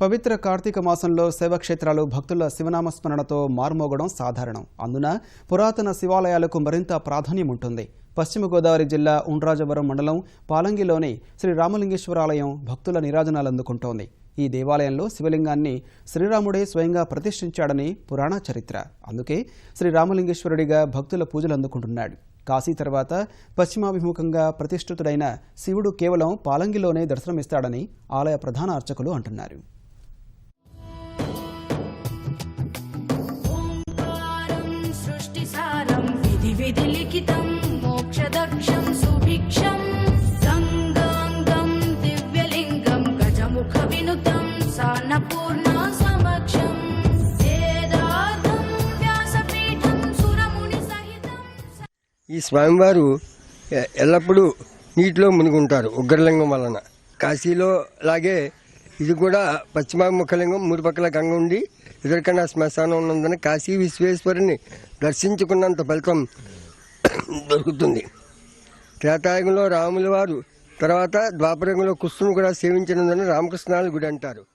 పవిత్ర కార్తీక మాసంలో శైవక్షేత్రాలు భక్తుల శివనామస్మరణతో మార్మోగడం మారుమోగడం సాధారణం. అందున పురాతన శివాలయాలకు మరింత ప్రాధాన్యం ఉంటుంది. పశ్చిమ గోదావరి జిల్లా ఉండ్రాజవరం మండలం పాలంగిలోని శ్రీ రామలింగేశ్వరాలయం భక్తుల నిరాజనాలు అందుకుంటోంది. ఈ దేవాలయంలో శివలింగాన్ని శ్రీరాముడే స్వయంగా ప్రతిష్ఠించాడని పురాణ చరిత్ర. అందుకే శ్రీ రామలింగేశ్వరుడిగా భక్తుల పూజలు అందుకుంటున్నాడు. కాశీ తర్వాత పశ్చిమాభిముఖంగా ప్రతిష్ఠితుడైన శివుడు కేవలం పాలంగిలోనే దర్శనమిస్తాడని ఆలయ ప్రధాన అర్చకులు అంటున్నారు. విధిలిఖితం మోక్షదక్షం సుభిక్షం గంగాంగం దివ్యలింగం గజముఖ వినుతం సాన్నపూర్ణ సమక్షం వేదార్థం వ్యాసపీఠం సురముని సహితం ఈ స్వామివారు ఎల్లప్పుడూ నీటిలో మునుగుంటారు ఉగ్రలింగం వలన. కాశీలో లాగే ఇది కూడా పశ్చిమాముఖలింగం మూడు పక్కల గంగ ఉండి ఎదురుకన్నా శ్మశానం ఉన్నందున కాశీ విశ్వేశ్వరుని దర్శించుకున్నంత ఫలితం దొరుకుతుంది. త్రేతాయుగంలో రాముల వారు తర్వాత ద్వాపరయుగంలో కృష్ణుని కూడా సేవించినందున రామకృష్ణాల గుడి అంటారు.